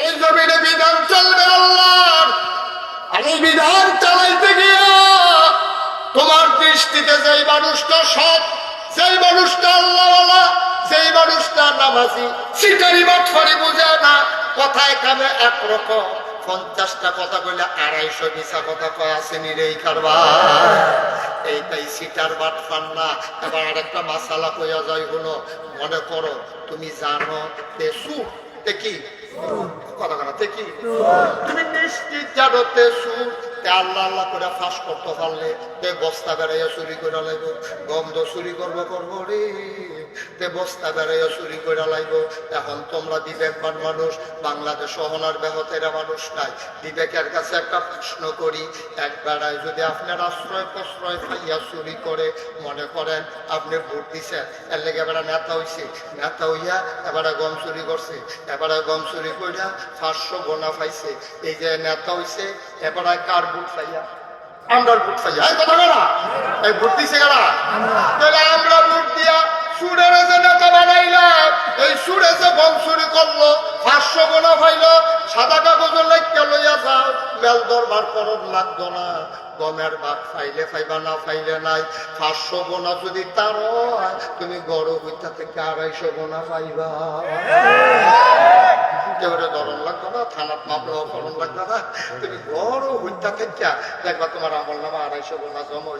এই জমিনে বিধান চলবে আল্লাহর। আর এই বিধান চালাইতে গিয়া তোমার দৃষ্টিতে যেই মানুষটা সৎ, যেই মানুষটা আল্লাহওয়ালা, যেই মানুষটা নামাজি, সিটারি বাটফারি বুঝে না, কথায় কামে একরকম। পঞ্চাশটা কথা বলে আড়াইশো মিশা কথা কয় আসেনি রে কারবার। এইটাই সিটার বাট না। এবার আরেকটা মাসালা কইয়া যায় হলো মনে করো, তুমি জানো তে সুর কি এখন তোমরা মানুষ, বাংলাদেশ সহনার ব্যাহতেরা মানুষ নাই। বিবেকের কাছে একটা প্রশ্ন করি, এক বেড়ায় যদি আপনার আশ্রয় প্রশ্রয় পাইয়া চুরি করে, মনে করেন আপনি ভোট দিছেন, এর লেগে এবারে নেতা হইছে। নেতা হইয়া এবারে গম চুরি করছে, এবারে গম চুরি করিয়া পাঁচশো গোনা পাইছে। এই যে নেতা হইছে, এবারে কার বুট পাইয়া? আমরার ভোট পাইয়া। এই কথা না এই ভোট দিছে কারা? তাহলে আমরা ভোট দিয়া সুরের যে নেতা বানাইলাম এই সুরে যে বংশুরি করল, পাঁচশো গোনা পাইলো, সাদা কাগজ লাইক দরবার করন লাগতো না। গমের ভাত ফাইলে ফাইবা, না ফাইলে নাই। পাঁচশো গোনা যদি তার তুমি গড় হইতা থেকে আড়াইশো গোনা পাইবা। করণ তুমি দেখবা তোমার নামা জমা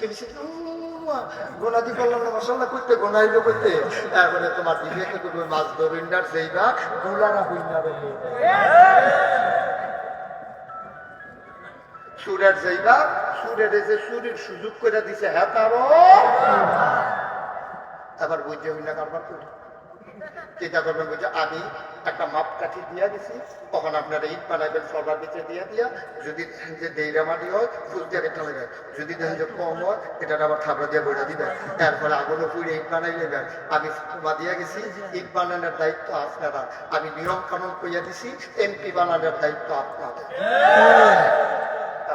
তুমি দি বিবেকে তুমি মাছ ধরিন্ডার, যেইবা গুলারা হইনা রবে সুরের যেইবা, সুরের যে সুরের সুযোগ করে দিছে হ্যাঁ তারও আবার বুঝে হইনা কারবার করি চিন্তা করবেন বুঝে, আমি একটা মাপ কাঠি দিয়া দিছি, তখন আপনারা ইট বানাইবেন, সবার ভিতরে দিয়া দিয়া, যদি যে দেইরা মাটি হয়, ফুল দিয়ে রেখে নেবেন যদি দেখেন যে কম হয় এটা আবার থাবড়া দিয়ে বইটা দিবেন। তারপরে আগুনে পুড়ে ইট বানাই নেবেন আমি মা দিয়া গেছি, ইট বানানোর দায়িত্ব আপনারা। আমি নিয়ম কানুন কইয়া দিছি, এমপি বানানোর দায়িত্ব আপনাদের।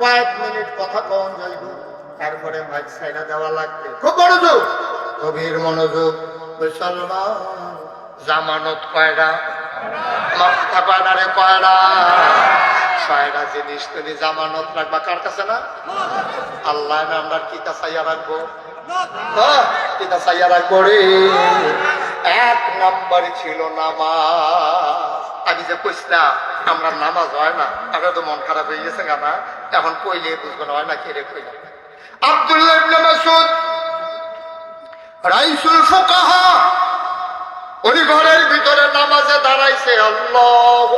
কয়েক মিনিট কথা কম যাইব। তারপরে মাইক সাইডা দেওয়া লাগবে। খুব মনোযোগ গভীর মনোযোগ। মুসলমান জামানত কয়রা? মাথা কয়টা রে কয়টা ছয়টা জিনিস তুমি জামানত রাখবা। কার কাছে না? আল্লাহ আমরা কিতা চাইয়া রাখব? কিতা চাইয়া রাখব রে? এক নম্বর ছিল নামাজ। আমি যে কইছিলাম আমরা নামাজ হয় না। আমরা তো মন খারাপ হয়ে গেছে না। এখন কইলে বুঝব না না কে রে কইলা? আব্দুল্লাহ মাসউদ, রাইসুল উনি ঘরের ভিতরে নামাজে দাঁড়াইছে, আল্লাহু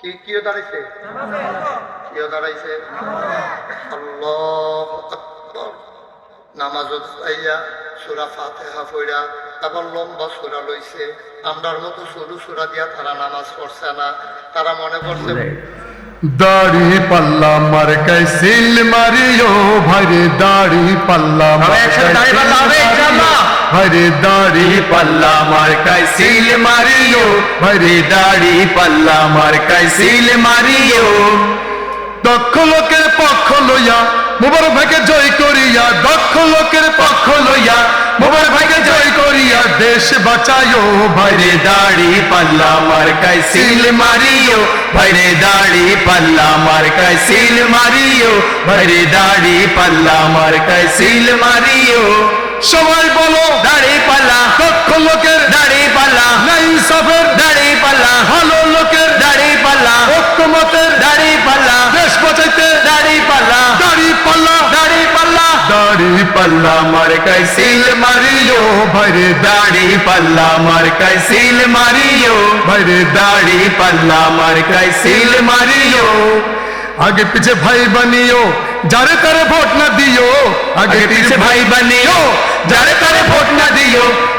কি দাঁড়াইছে? দাঁড়াইছে? তারপর লম্বা সুরা লইছে। আমরার মতো সরু সুরা দিয়া তারা নামাজ পড়ছে না। তারা মনে করছে দাড়ি পাল্লা মার সিল মারিও ভাইরে দাড়ি পাল্লা সবাই একসাথে দাড়ি পাল্লা হবে ইনশাআল্লাহ। ভাইরে দাড়ি পাল্লা মার্কায় সিল মারিও ভরে দাড়ি পাল্লা মার্কায় সিল মারিও দক্ষ লোকের পক্ষ লইয়া মোবার ভাগে জয় করিয়া, দক্ষ লোকের পক্ষ লইয়া মোবার ভাগে জয় করিয়া, দেশ বাঁচায়ো ভাইরে দাড়ি পাল্লা মার্কায় সিল মারিও, ভাইরে দাড়ি পাল্লা মার্কায় সিল মারিও ভরে দাড়ি পাল্লা মার্কায় সিল মারিও। সবাই বলো, দাড়ি পাল্লা, দক্ষ লোকের দাড়ি পাল্লা, নাই সাফের দাড়ি পাল্লা, ভালো লোকের দাড়ি পাল্লা মার্কায় সিল মারিও ভাইরে দাড়ি পাল্লা মার্কায় সিল মারিও ভাইরে দাড়ি পাল্লা মার্কায় সিল মারিও আগে পিছে ভাই বানিও যারে তারে ভোট না দিও আগে পিছে ভাই বানিও যারে তারে ভোট না দিও জামাতের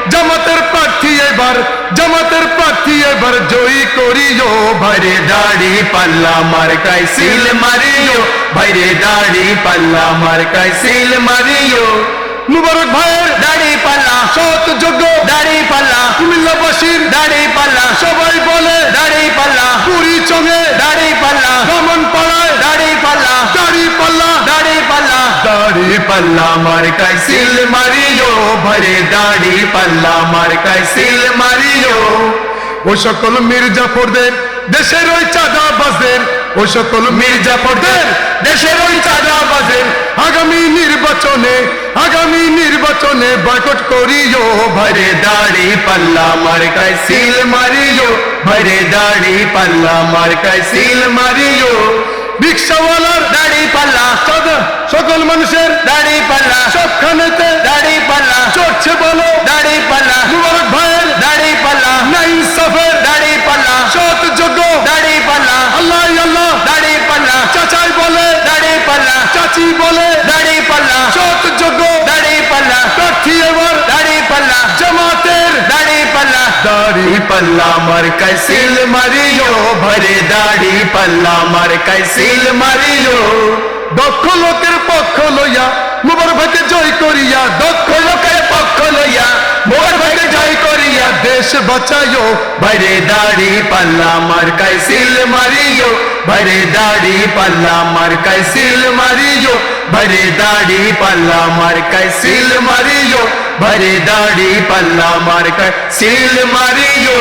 প্রার্থী এবার, জামাতের প্রার্থী এবার, জয়ী করিও ভরে দাড়ি পাল্লা মার্কায় সিল মারিও ভরে দাড়ি পাল্লা মার্কায় সিল মারিও। মুবারক ভাইয়ের দাড়ি পাল্লা, সৎ যোগ্য দাড়ি পাল্লা, কুমিল্লাবাসীর দাড়ি পাল্লা, সবাই বলে দাড়ি পাল্লা, পুরী চঙে দাড়ি পাল্লা রমন পাড়ায় দাড়ি পাল্লা দাড়ি পাল্লা দাড়ি পাল্লা। দাড়ি পাল্লা মার্কায় সিল মারিও ভরে দাড়ি পাল্লা মার্কায় সিল মারিও ও সকল মির্জাফরদের, দেশের ওই চাঁদাবাজদের, ও সকল মির্জাফরদের, দেশের ওই চাঁদাবাজদের, আগামী নির্বাচনে আগামী নির্বাচনে বয়কট করিও, ভরে দাড়ি পাল্লা মার্কায় সিল মারিও, ভরে দাড়ি পাল্লা মার্কায় সিল মারিও। রিক্সাওয়ালার দাড়ি পাল্লা সকল মানুষের দাড়ি পাল্লা সবখানেতে দাড়ি পাল্লা চড়ছে বলো দাড়ি পাল্লা মুবারক ভাইয়ের দাড়ি পাল্লা নাই ইনসাফের দাড়ি পাল্লা সৎ যোগ্য দাড়ি পাল্লা আল্লাহ আল্লাহ দাড়ি পাল্লা চাচাই বলে দাড়ি পাল্লা চাচি বলে দাড়ি পাল্লা সৎ যোগ্য দাড়ি পাল্লা প্রার্থী এবার দাড়ি পাল্লা পাল্লা দাড়ি পাল্লা মার কাইসিল মারিও ভরে দাড়ি পাল্লা মার কাইসিল মারিও দক্ষ লোকের পক্ষ লইয়া মুবার ভাইকে জয় করিয়া দক্ষ লোকের পক্ষ লইয়া মোর ভাইকে জয় করিয়া দেশ বাঁচাইও ভরে দাড়ি পাল্লা মার কাইসিল মারিও ভরে দাড়ি পাল্লা মার সিল মারিও ভরে দাড়ি পাল্লা মার সিল মারিও ভরে দাড়ি পাল্লা মার সিল মারিও